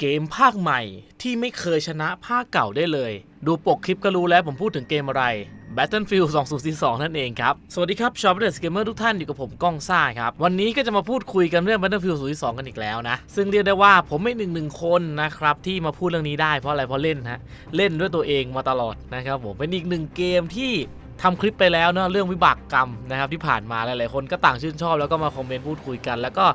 เกมภาคใหม่ที่ไม่เคยชนะภาคเก่าได้เลย ดูปกคลิปก็รู้แล้วผมพูดถึงเกมอะไร Battlefield 2042 นั่นเองครับ สวัสดีครับชาวเดอร์สเกมเมอร์ทุกท่านอยู่กับผมก้องซ่าครับ วันนี้ก็จะมาพูดคุยกันเรื่อง Battlefield 2042 กันอีกแล้วนะ ซึ่งเรียกได้ว่าผมไม่หนึ่งหนึ่งคนนะครับ ที่มาพูดเรื่องนี้ได้เพราะอะไรเพราะเล่นฮะ เล่นด้วยตัวเองมาตลอดนะครับผมเป็นอีกหนึ่งเกมที่ ทำคลิปไปแล้วเนาะเรื่องวิบากกรรมนะครับที่ผ่านมาหลายๆคนก็ต่างชื่นชอบแล้วก็มาคอมเมนต์พูดคุยกัน แล้วก็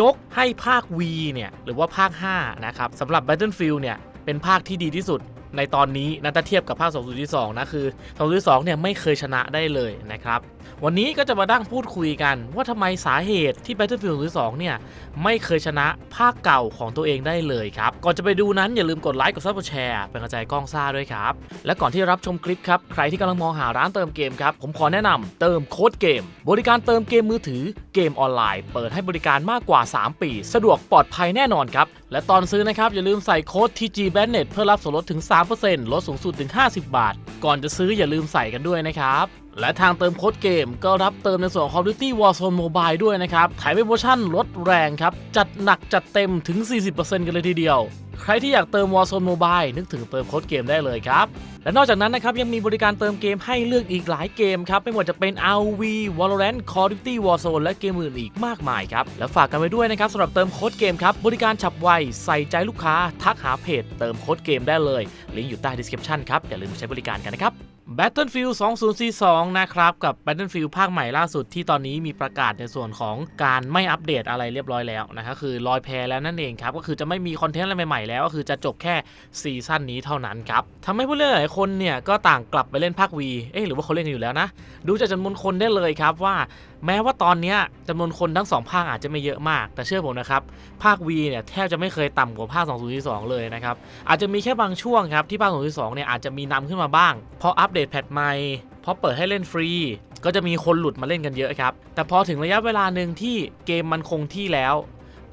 ยกให้ภาค V เนี่ยหรือว่าภาค 5 นะครับสำหรับ Battlefield เนี่ยเป็นภาคที่ดีที่สุดในตอนนี้นะถ้าเทียบกับภาค 2022 นะคือ 2022 เนี่ยไม่เคยชนะได้เลยนะครับ วันนี้ก็จะมาดั้งพูดคุยกัน ว่าทำไมสาเหตุที่ Battlefield 2เนี่ย ไม่เคยชนะภาคเก่าของตัวเองได้เลยครับ ก่อนจะไปดูนั้นอย่าลืมกดไลค์กดซับกดแชร์เป็นกำลังใจกล้องซ่าด้วยครับ และก่อนที่รับชมคลิปครับ ใครที่กำลังมองหาร้านเติมเกมครับ ผมขอแนะนำเติมโค้ดเกม บริการเติมเกมมือถือเกมออนไลน์ เปิดให้บริการมากกว่า 3 ปี สะดวกปลอดภัยแน่นอนครับและตอนซื้อนะครับอย่าลืมใส่โค้ด TG b a n n e t เพื่อรับส่วนลดถึง 3%ลดสูงสุดถึง 50 บาท ก่อนจะซื้ออย่าลืมใส่กันด้วยนะครับ และทางเติมโค้ดเกมก็รับเติมในส่วนของ Call of Duty Warzone Mobile ด้วยนะครับแถมเป็นโปรโมชั่นลดแรงครับ จัดหนักจัดเต็มถึง 40%กันเลยทีเดียว ใครที่อยากเติม Warzone Mobile นึกถึงเติมโค้ดเกมได้เลยครับ และนอกจากนั้นนะครับ ยังมีบริการเติมเกมให้เลือกอีกหลายเกมครับ ไม่ว่าจะเป็น RV Valorant Call of Duty Warzone และเกมอื่นอีกมากมายครับ และฝากกันไว้ด้วยนะครับสำหรับเติมโค้ดเกมครับบริการฉับไวใส่ใจลูกค้าทักหาเพจเติมโค้ดเกมได้เลยลิงก์อยู่ใต้ description ครับอย่าลืมใช้บริการกันนะครับ Battlefield 2042 นะครับ กับ Battlefield ภาคใหม่ล่าสุดที่ตอนนี้มีประกาศในส่วนของการไม่อัปเดตอะไรเรียบร้อยแล้วนะครับคือลอยแพแล้วนั่นเองครับ ก็คือจะไม่มีคอนเทนต์อะไรใหม่ๆแล้ว ก็คือจะจบแค่ซีซั่นนี้เท่านั้นครับทำให้ผู้เล่นหลายคนเนี่ยก็ต่างกลับไปเล่นภาค V เอ๊ะหรือว่าเขาเล่นกันอยู่แล้วนะ ดูจากจำนวนคนได้เลยครับว่าแม้ว่าตอนนี้จำนวนคนทั้งสองภาคอาจจะไม่เยอะมาก แต่เชื่อผมนะครับ ภาค V เนี่ยแทบจะไม่เคยต่ำกว่าภาค 2022 เลยนะครับ อาจจะมีแค่บางช่วงครับ ที่ภาค 2022 เนี่ยอาจจะมีนำขึ้นมาบ้าง เพราะอัปเดตแพทใหม่เพราะเปิดให้เล่นฟรี ก็จะมีคนหลุดมาเล่นกันเยอะครับ แต่พอถึงระยะเวลาหนึ่งที่เกมมันคงที่แล้ว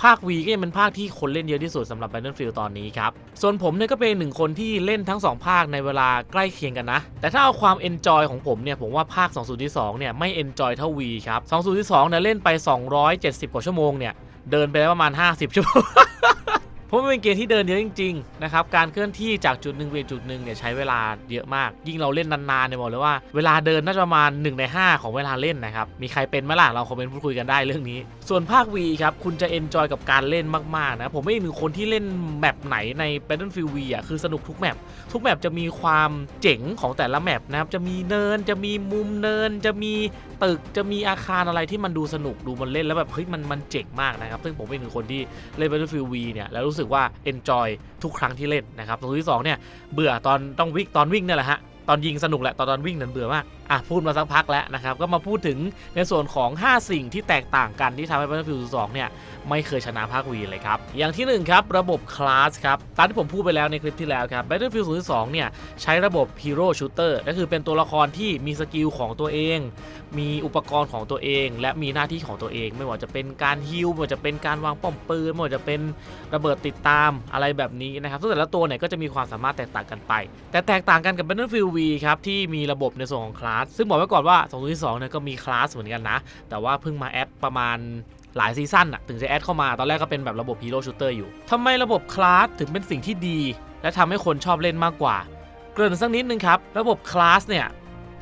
ภาค V ก็ยังเป็นภาคที่คนเล่นเยอะที่สุดสำหรับ Battlefield ตอนนี้ครับ ส่วนผมเนี่ยก็เป็นหนึ่งคนที่เล่นทั้ง 2 ภาคในเวลาใกล้เคียงกันนะ แต่ถ้าเอาความ Enjoy ของผมเนี่ย ผมว่าภาค 2022 เนี่ยไม่ Enjoy เท่า V ครับ 2022 เนี่ยเล่นไป 270 กว่าชั่วโมงเนี่ย เดินไปแล้วประมาณ 50 ชั่วโมง เพราะมันเป็นเกมที่เดินเยอะจริงๆนะครับการเคลื่อนที่จากจุดหนึ่งไปจุดหนึ่งเนี่ยใช้เวลาเยอะมาก ยิ่งเราเล่นนานๆเนี่ยบอกเลยว่าเวลาเดินน่าจะประมาณ1ใน5 ของเวลาเล่นนะครับมีใครเป็นไหมล่ะเราคอมเมนต์พูดคุยกันได้เรื่องนี้ ส่วนภาค V ครับคุณจะเอนจอยกับการเล่นมากๆนะผมไม่หนึ่งคนที่เล่นแมปไหนใน Battlefield V อะคือสนุกทุกแมปทุกแมปจะมีความเจ๋งของแต่ละแมปนะครับจะมีเนินจะมีมุมเนินจะมีตึกจะมีอาคารอะไรที่มันดูสนุกดูมันเล่นแล้วแบบเฮ้ยมันมันเจ๋งมากนะครับซึ่งผมเป็นหนึ่งคนที่เล่น Battlefield V เนี่ยแล้วรูู้้สึกว่า enjoy ทุกครั้งที่เล่นนะครับตัวที่สองเนี่ยเบื่อตอนต้องวิ่งตอนวิ่งเนี่ยแหละฮะตอนยิงสนุกแหละตอนตอนวิ่งนั้นเบื่อมาก อะพูดมาสักพักแล้วนะครับ ก็มาพูดถึงในส่วนของ 5 สิ่งที่แตกต่างกันที่ทำให้ Battlefield 2 เนี่ย ไม่เคยชนะภาควีเลยครับ อย่างที่ 1 ครับ ระบบคลาสครับตามที่ผมพูดไปแล้วในคลิปที่แล้วครับ Battlefield 2 เนี่ย ใช้ระบบ Hero Shooter ก็คือเป็นตัวละครที่มีสกิลของตัวเอง มีอุปกรณ์ของตัวเอง และมีหน้าที่ของตัวเอง ไม่ว่าจะเป็นการฮิลไม่ว่าจะเป็นการวางป้อมปืนไม่ว่าจะเป็นระเบิดติดตามอะไรแบบนี้นะครับซึ่งแต่ละตัวเนี่ยก็จะมีความสามารถแตกต่างกันไป แต่แตกต่างกันกับ Battlefield V ครับที่มีระบบในส่วนของคลาสซึ่งบอกไว้ก่อนว่า 2022เนี่ยก็มีคลาสเหมือนกันนะ แต่ว่าเพิ่งมาแอดประมาณหลายซีซั่นอะถึงจะแอดเข้ามาตอนแรกก็เป็นแบบระบบฮีโร่ชูเตอร์อยู่ทำไมระบบคลาสถึงเป็นสิ่งที่ดี และทำให้คนชอบเล่นมากกว่า เกริ่นสักนิดนึงครับ ระบบคลาสเนี่ย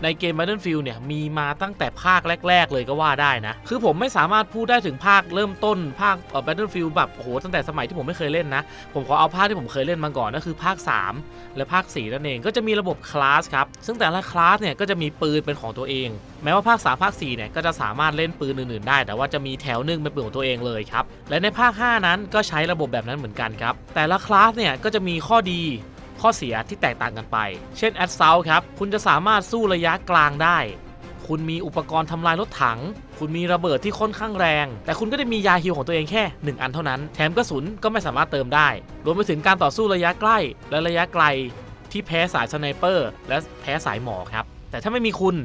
ในเกม Battlefield เนี่ยมีมาตั้งแต่ภาคแรก ๆ เลยก็ว่าได้นะ คือผมไม่สามารถพูดได้ถึงภาคเริ่มต้นภาค Battlefield แบบโอ้โหตั้งแต่สมัยที่ผมไม่เคยเล่นนะ ผมขอเอาภาคที่ผมเคยเล่นมาก่อนก็คือภาค 3 และภาค 4 นั่นเองก็จะมีระบบคลาสครับ ซึ่งแต่ละคลาสเนี่ยก็จะมีปืนเป็นของตัวเอง แม้ว่าภาค 3 ภาค 4 เนี่ยก็จะสามารถเล่นปืนอื่นๆได้ แต่ว่าจะมีแถวหนึ่งเป็นปืนของตัวเองเลยครับและในภาค 5 นั้นก็ใช้ระบบแบบนั้นเหมือนกันครับแต่ละคลาสเนี่ยก็จะมีข้อดี ข้อเสียที่แตกต่างกันไป เช่น a d s a u l ครับ คุณจะสามารถสู้ระยะกลางได้ คุณมีอุปกรณ์ทำลายรถถัง คุณมีระเบิดที่ค่อนข้างแรง แต่คุณก็ได้มียาฮิลของตัวเองแค่ 1 อันเท่านั้น แถมกระสุนก็ไม่สามารถเติมได้ รวมไปถึงการต่อสู้ระยะใกล้และระยะไกล ที่แพ้สายสไนเปอร์และแพ้สายหมอครับ แต่ถ้าไม่มีคุณ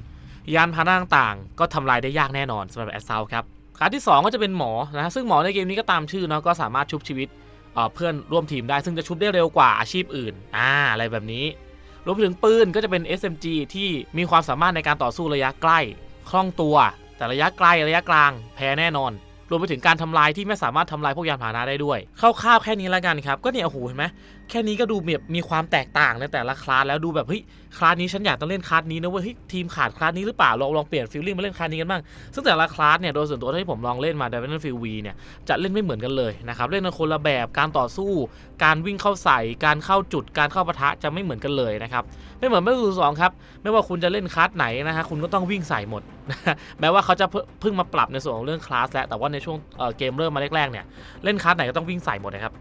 ยานพาหนะต่างๆ ก็ทำลายได้ยากแน่นอนสำหรับ a d s a u l ครับขาที่ 2 ก็จะเป็นหมอนะซึ่งหมอในเกมนี้ก็ตามชื่อเนาะก็สามารถชุบชีวิต เพื่อนร่วมทีมได้ซึ่งจะชุบได้เร็วกว่าอาชีพอื่นอ่าอะไรแบบนี้ รวมไปถึงปืนก็จะเป็น SMG ที่มีความสามารถในการต่อสู้ระยะใกล้ คล่องตัว แต่ระยะไกลระยะกลาง แพ้แน่นอน รวมไปถึงการทำลายที่ไม่สามารถทำลายพวกยานพาหนะได้ด้วยคร่าวๆแค่นี้แล้วกันครับ ก็เนี่ยโอ้โหเห็นไหม แค่นี้ก็ดูแบบมีความแตกต่างในแต่ละคลาสแล้วดูแบบเฮ้ยคลาสนี้ฉันอยากต้องเล่นคลาสนี้นะเว้ยเฮ้ยทีมขาดคลาสนี้หรือเปล่าลองลองเปลี่ยนฟิลลิ่งมาเล่นคลาสนี้กันบ้างซึ่งแต่ละคลาสเนี่ยโดยส่วนตัวที่ผมลองเล่นมา Battlefield V เนี่ยจะเล่นไม่เหมือนกันเลยนะครับเล่นกันคนละแบบการต่อสู้ การวิ่งเข้าใส่การเข้าจุดการเข้าปะทะจะไม่เหมือนกันเลยนะครับไม่เหมือน Battlefield 2ครับไม่ว่าคุณจะเล่นคลาสไหนนะฮะคุณก็ต้องวิ่งใส่หมดแม้ว่าเขาจะเพิ่งมาปรับในส่วนของเรื่องคลาสแล้วแต่ว่าในช่วงเเกมเริ่มมาแรกๆเนี่ยเล่นคลาสไหนก็ต้องวิ่งใส่หมดนะครับ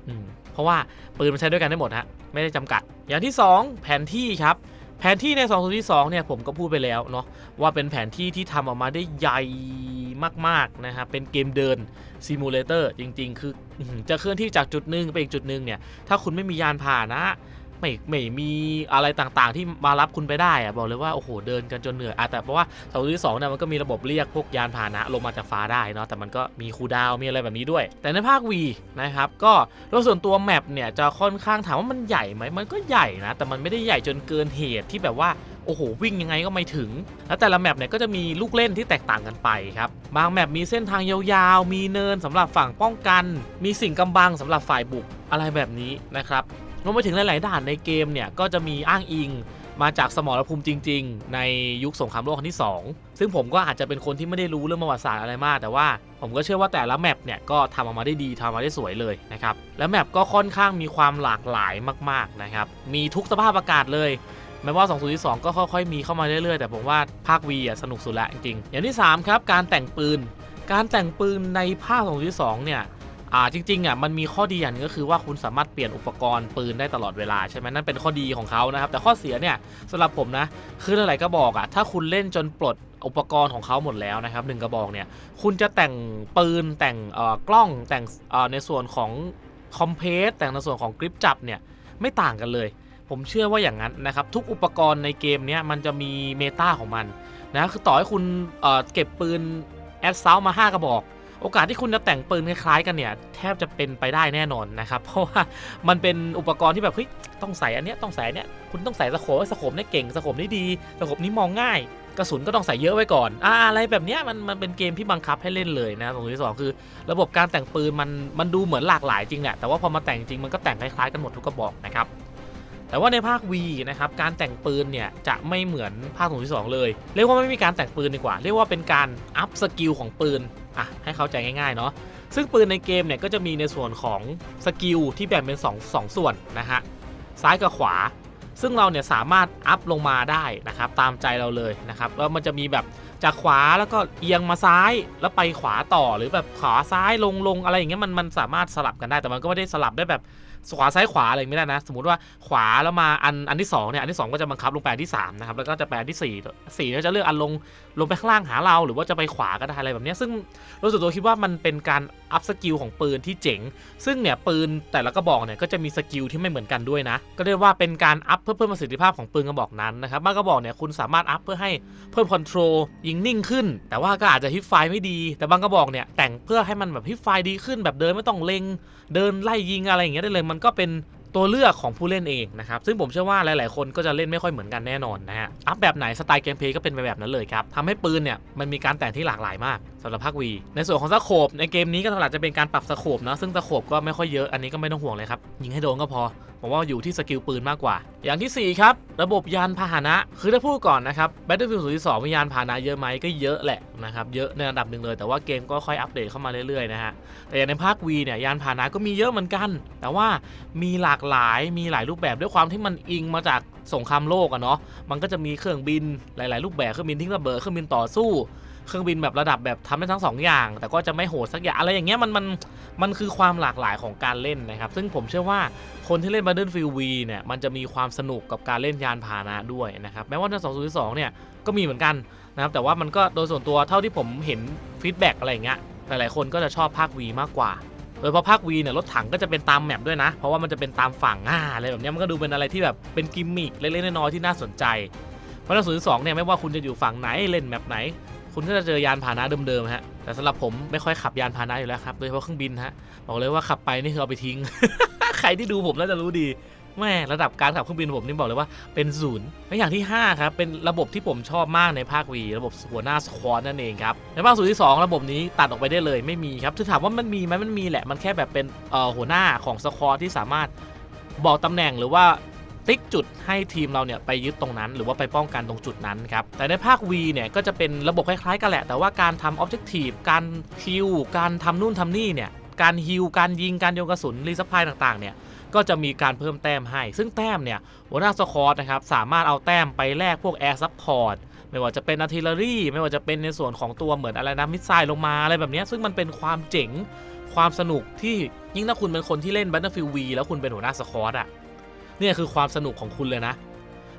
เพราะว่าปืนมันใช้ด้วยกันได้หมดฮะไม่ได้จำกัด อย่างที่ 2 แผนที่ครับแผนที่ใน2 0 2 2เนี่ยผมก็พูดไปแล้วเนาะว่าเป็นแผนที่ที่ทำออกมาได้ใหญ่มากๆนะครับเป็นเกมเดินซิมูเลเตอร์จริง ๆ คืออื้อหือจะเคลื่อนที่จากจุดหนึ่งไปอีกจุดหนึ่งเนี่ยถ้าคุณไม่มียานพาหนะ ไม่ไม่มีอะไรต่างๆ ที่มารับคุณไปได้อะบอกเลยว่าโอ้โหเดินกันจนเหนื่อยอะแต่เพราะว่าเสาที่สองเนี่ยมันก็มีระบบเรียกพวกยานพาหนะลงมาจากฟ้าได้เนาะแต่มันก็มีคูดาวมีอะไรแบบนี้ด้วย แต่ในภาค V นะครับก็โดยส่วนตัวแมปเนี่ยจะค่อนข้างถามว่ามันใหญ่ไหมมันก็ใหญ่นะ แต่มันไม่ได้ใหญ่จนเกินเหตุที่แบบว่าโอ้โหวิ่งยังไงก็ไม่ถึง แล้วแต่ละแมปเนี่ยก็จะมีลูกเล่นที่แตกต่างกันไปครับ บางแมปมีเส้นทางยาวๆ มีเนินสำหรับฝั่งป้องกัน มีสิ่งกำบังสำหรับฝ่ายบุกอะไรแบบนี้นะครับ รวมไปถึงหลาย ๆ ด่านในเกมเนี่ยก็จะมีอ้างอิงมาจากสมรภูมิจริง ๆ ในยุคสงครามโลกครั้งที่ 2 ซึ่งผมก็อาจจะเป็นคนที่ไม่ได้รู้เรื่องประวัติศาสตร์อะไรมาก แต่ว่าผมก็เชื่อว่าแต่ละแมปเนี่ยก็ทำออกมาได้ดีทำออกมาได้สวยเลยนะครับ แล้วแมปก็ค่อนข้างมีความหลากหลายมาก ๆ นะครับ มีทุกสภาพอากาศเลยแม้ว่า 202 ก็ค่อย ๆ มีเข้ามาเรื่อย ๆ แต่ผมว่าภาค V อะสนุกสุดละจริงๆอย่างที่ 3 ครับ การแต่งปืน การแต่งปืนในภาค 202 เนี่ย อ่าจริงๆอะมันมีข้อดีอย่างหนึงก็คือว่าคุณสามารถเปลี่ยนอุปกรณ์ปืนได้ตลอดเวลาใช่ไหมนั่นเป็นข้อดีของเขานะครับ แต่ข้อเสียเนี่ยสำหรับผมนะคืออะไรก็บอกอะถ้าคุณเล่นจนปลดอุปกรณ์ของเขาหมดแล้วนะครับหนึ่งกระบอกเนี่ยคุณจะแต่งปืนแต่งเอ่อกล้องแต่งเอ่อในส่วนของคอมเพสแต่งในส่วนของกริปจับเนี่ยไม่ต่างกันเลย ผมเชื่อว่าอย่างนั้นนะครับทุกอุปกรณ์ในเกมเนี้ยมันจะมีเมตาของมันนะคือต่อให้คุณเอ่อเก็บปืนแอดเซลมา 5 กระบอก โอกาสที่คุณจะแต่งปืนคล้ายๆกันเนี่ยแทบจะเป็นไปได้แน่นอนนะครับ เพราะว่ามันเป็นอุปกรณ์ที่แบบเฮ้ยต้องใส่อันเนี้ยต้องใส่อันเนี้ยคุณต้องใส่สโคปสโคปเนี่ยเก่งสโคปนี่ดีสโคปนี้มองง่ายกระสุนก็ต้องใส่เยอะไว้ก่อนอ่าอะไรแบบเนี้ยมันมันเป็นเกมที่บังคับให้เล่นเลยนะตรงที่สองคือ ระบบการแต่งปืนมันมันดูเหมือนหลากหลายจริงแหละแต่ว่าพอมาแต่งจริงมันก็แต่งคล้ายๆกันหมดทุกกระบอกนะครับ แต่ว่าในภาค V นะครับการแต่งปืนเนี่ยจะไม่เหมือนภาคที่2เลย เรียกว่าไม่มีการแต่งปืนดีกว่า เรียกว่าเป็นการอัพสกิลของปืนอะให้เข้าใจง่ายๆเนาะซึ่งปืนในเกมเนี่ยก็จะมีในส่วนของสกิลที่แบ่งเป็น 2 2 ส่วนนะฮะซ้ายกับขวา ซึ่งเราเนี่ยสามารถอัพลงมาได้นะครับตามใจเราเลยนะครับแล้วมันจะมีแบบจากขวาแล้วก็เอียงมาซ้ายแล้วไปขวาต่อหรือแบบขวาซ้ายลงลงอะไรอย่างเงี้ยมันมันสามารถสลับกันได้แต่มันก็ไม่ได้สลับได้แบบ ขวาซ้ายขวาอะไรไม่ได้นะ สมมติว่าขวาแล้วมาอันอันที่2เนี่ยอันที่2ก็จะบังคับลงไปอันที่3นะครับแล้วก็จะไปอันที่ 4 4ก็จะเลือกอันลงลงไปข้างล่างหาเรา หรือว่าจะไปขวาก็ได้อะไรแบบนี้ซึ่งโดยส่วนตัวคิดว่ามันเป็นการอัพสกิลของปืนที่เจ๋ง ซึ่งเนี่ยปืนแต่ละกระบอกเนี่ยก็จะมีสกิลที่ไม่เหมือนกันด้วยนะ ก็เรียกว่าเป็นการอัพเพื่อเพิ่มประสิทธิภาพของปืนกระบอกนั้นนะครับบางกระบอกเนี่ยคุณสามารถอัพเพื่อให้เพิ่มคอนโทรลยิงนิ่งขึ้น แต่ว่าก็อาจจะฮิปไฟไม่ดี แต่บางกระบอกเนี่ยแต่งเพื่อให้มันแบบฮิปไฟดีขึ้นแบบเดินไม่ต้องเล็ง เดินไล่ยิงอะไรอย่างเงี้ยได้เลยมันก็เป็นตัวเลือกของผู้เล่นเองนะครับ ซึ่งผมเชื่อว่าหลาย ๆ คนก็จะเล่นไม่ค่อยเหมือนกันแน่นอนนะฮะ อัพแบบไหนสไตล์เกมเพลย์ก็เป็นไปแบบนั้นเลยครับทำให้ปืนเนี่ยมันมีการแต่งที่หลากหลายมากำหรับภาควีในส่วนของสโคปในเกมนี้ก็หลักจะเป็นการปรับสโคปนะซึ่งสโคปก็ไม่ค่อยเยอะอันนี้ก็ไม่ต้องห่วงเลยครับยิงให้โดนก็พอผมว่าอยู่ที่สกิลปืนมากกว่า อย่างที่ 4 ครับ ระบบยานพาหนะ คือถ้าพูดก่อนนะครับ Battlefield 0.2มียานพาหนะเยอะไหมก็เยอะแหละนะครับเยอะในระดับหนึ่งเลย แต่ว่าเกมก็ค่อยอัปเดตเข้ามาเรื่อยๆนะฮะแต่อย่างในภาค V เนี่ยยานพาหนะก็มีเยอะเหมือนกัน แต่ว่ามีหลากหลายมีหลายรูปแบบด้วยความที่มันอิงมาจากสงครามโลกอะเนาะมันก็จะมีเครื่องบินหลาย ๆ รูปแบบเครื่องบินทิ้งระเบิดเครื่องบินต่อสู้ เครื่องบินแบบระดับแบบทำได้ทั้งสองอย่าง แต่ก็จะไม่โหดสักอย่างอะไรอย่างเงี้ยมันมันมันคือความหลากหลายของการเล่นนะครับ ซึ่งผมเชื่อว่าคนที่เล่น Battlefield V เนี่ยมันจะมีความสนุกกับการเล่นยานพาหนะด้วยนะครับแม้ว่าใน2022เนี่ยก็มีเหมือนกันนะครับแต่ว่ามันก็โดยส่วนตัวเท่าที่ผมเห็นฟีดแบ็กอะไรอย่างเงี้ยหลายๆคนก็จะชอบภาค V มากกว่าโดยเฉพาะภาค V เนี่ยรถถังก็จะเป็นตามแมปด้วยนะ เพราะว่ามันจะเป็นตามฝั่งอ่าอะไรแบบเนี้ยมันก็ดูเป็นอะไรที่แบบเป็นกิมมิคเล็กๆน้อยๆที่น่าสนใจเพราะในศูนย์สองเนี่ยไม่ว่าคุณจะอยู่ฝั่งไหนเล่นแมปไหน คุณก็จะเจอยานพาหนะเดิมๆฮะแต่สำหรับผมไม่ค่อยขับยานพาหนะอยู่แล้วครับโดยเฉพาะเครื่องบินฮะบอกเลยว่าขับไปนี่คือเอาไปทิ้ง ใครที่ดูผมน่าจะรู้ดีแม่ระดับการขับเครื่องบินผมนี่บอกเลยว่าเป็นศูนย์และอย่างที่5ครับเป็นระบบที่ผมชอบมากในภาควีระบบหัวหน้าสควอตนั่นเองครับในภาคสูตรที่ 2 ระบบนี้ตัดออกไปได้เลยไม่มีครับคือถามว่ามันมีไหมมันมีแหละมันแค่แบบเป็นหัวหน้าของสควอตที่สามารถบอกตำแหน่งหรือว่า ติ๊กจุดให้ทีมเราเนี่ยไปยึดตรงนั้น หรือว่าไปป้องกันตรงจุดนั้นครับแต่ในภาค V เนี่ยก็จะเป็นระบบคล้ายๆกันแหละ แต่ว่าการทำ Objective การคิวการทำนู่นทำนี่เนี่ยการฮิวการยิงการโยนกระสุนรีสปายต่างๆเนี่ยก็จะมีการเพิ่มแต้มให้ ซึ่งแต้มเนี่ยหัวหน้าสคอร์ตนะครับสามารถเอาแต้มไปแลกพวก Air Support ไม่ว่าจะเป็น artillery ไม่ว่าจะเป็นในส่วนของตัวเหมือนอะไรนะมิสไซล์ลงมาอะไรแบบนี้ซึ่งมันเป็นความเจ๋งความสนุกที่ยิ่งถ้าคุณเป็นคนที่เล่น Battlefield V แล้วคุณเป็นหัวหน้าสคอร์ตอะ เนี่ยคือความสนุกของคุณเลยนะ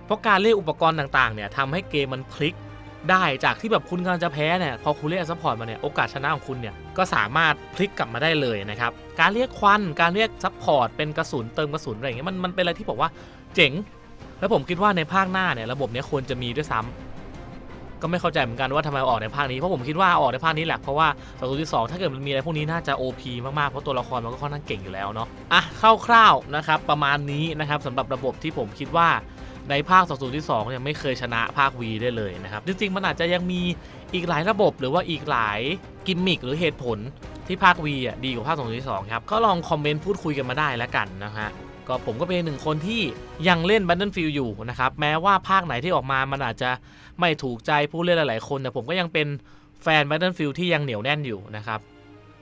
เพราะการเรียกอุปกรณ์ต่างๆเนี่ยทำให้เกมมันพลิกได้จากที่แบบคุณกำลังจะแพ้เนี่ยพอคุณเรียกซัพพอร์ตมาเนี่ยโอกาสชนะของคุณเนี่ยก็สามารถพลิกกลับมาได้เลยนะครับการเรียกควันการเรียกซัพพอร์ตเป็นกระสุนเติมกระสุนอะไรอย่างเงี้ยมันมันเป็นอะไรที่บอกว่าเจ๋ง แล้วผมคิดว่าในภาคหน้าเนี่ยระบบเนี้ยควรจะมีด้วยซ้ำ ก็ไม่เข้าใจเหมือนกันว่าทำไมออกในภาคนี้เพราะผมคิดว่าออกในภาคนี้แหละเพราะว่าสตูที่สองถ้าเกิดมันมีอะไรพวกนี้น่าจะ OP มากๆเพราะตัวละครมันก็ค่อนข้างเก่งอยู่แล้วเนาะอะคร่าวๆนะครับประมาณนี้นะครับสำหรับระบบที่ผมคิดว่าในภาค 20ที่2ยังไม่เคยชนะภาค V ได้เลยนะครับ จริงๆ มันอาจจะยังมีอีกหลายระบบหรือว่าอีกหลายกิมมิคหรือเหตุผลที่ภาค V อะดีกว่าภาค 20ที่2ครับ ก็ลองคอมเมนต์พูดคุยกันมาได้แล้วกันนะฮะ ก็ผมก็เป็นหนึ่งคนที่ยังเล่น Battlefield อยู่นะครับ แม้ว่าภาคไหนที่ออกมามันอาจจะไม่ถูกใจผู้เล่นหลายๆคน แต่ผมก็ยังเป็นแฟน Battlefield ที่ยังเหนียวแน่นอยู่นะครับ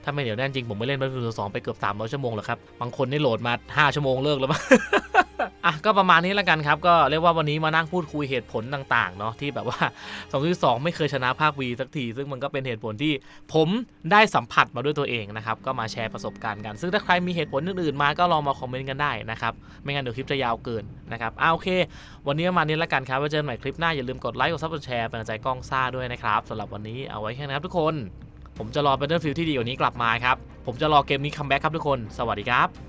ถ้าไม่เหนียวแน่นจริงผมไม่เล่น Battlefield 2ไปเกือบ300ชั่วโมงแล้วครับ บางคนนี่โหลดมา 5 ชั่วโมงเลิกแล้วมั้ง อะก็ประมาณนี้แล้วกันครับก็เรียกว่าวันนี้มานั่งพูดคุยเหตุผลต่างๆเนาะที่แบบว่า2022ไม่เคยชนะภาค V สักที ซึ่งมันก็เป็นเหตุผลที่ผมได้สัมผัสมาด้วยตัวเองนะครับก็มาแชร์ประสบการณ์กัน ซึ่งถ้าใครมีเหตุผลอื่นๆมาก็ลองมาคอมเมนต์กันได้นะครับไม่งั้นเดี๋ยวคลิปจะยาวเกินนะครับอ่าโอเค วันนี้ประมาณนี้แล้วกันครับไว้เจอกันใหม่คลิปหน้าอย่าลืมกดไลค์กดซับกดแชร์เป็นกำลังใจกล้องซ่าด้วยนะครับสำหรับวันนี้เอาไว้แค่นี้ครับทุกคน ผมจะรอ Battlefield ที่ดีกว่านี้กลับมาครับผมจะรอเกมนี้คัมแบ็กครับทุกคน สวัสดีครับ